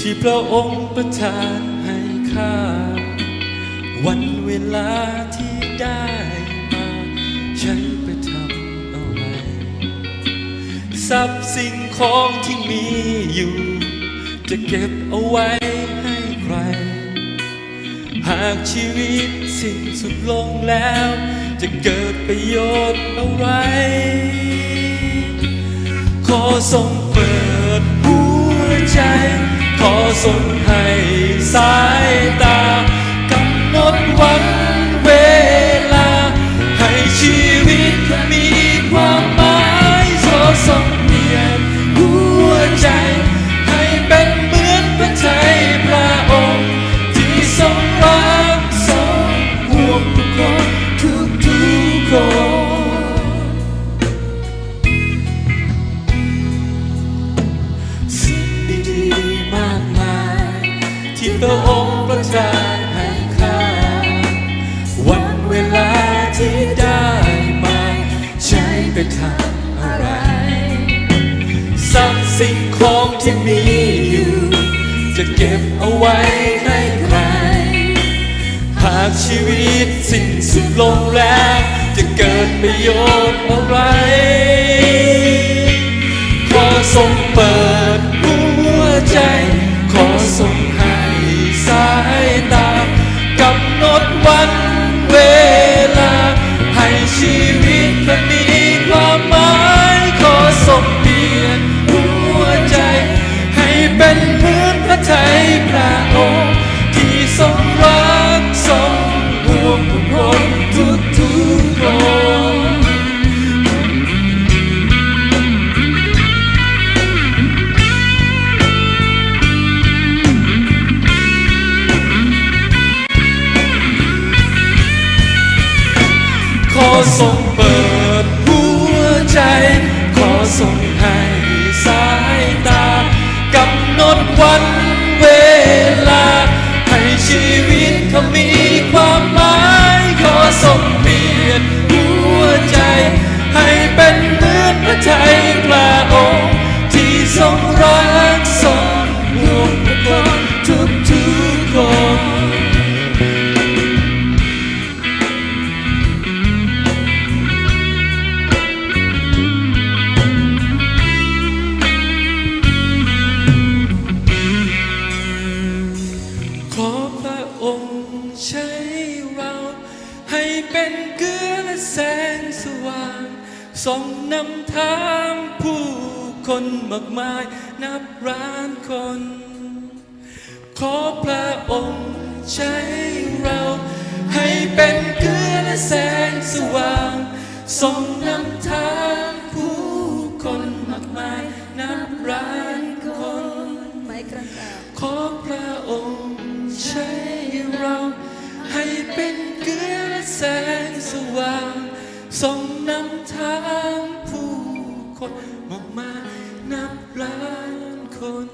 ที่พระองค์ประทานให้ข้า วันเวลาที่ได้มาใช้ไปทำอะไรทรัพย์สิ่งของที่มีอยู่ จะเก็บเอาไว้ให้ใคร หากชีวิตสิ้นสุดลงแล้ว จะเกิดประโยชน์อะไรขอทรงเปิดหัวใจ ขอทรงให้สายตา ที่พระองค์ประทานให้ข้า วันเวลาที่ได้มาใช้ไปทำอะไรทรัพย์สิ่งของที่มีอยู่ จะเก็บเอาไว้ให้ใคร หากชีวิตสิ้นสุดลงแล้ว จะเกิดประโยชน์อะไรขอทรงเปิดหัวใจ องค์ใช้เรา ให้เป็นเกลือและแสงสว่างส่องนำทางผู้คนมากมายนับล้านคน ขอพระองค์ใช้เรา ให้เป็นเกลือและแสงสว่างส่องนำทางผู้คนมากมายนับ ส่งนำทางผู้คนมากมานับล้านคน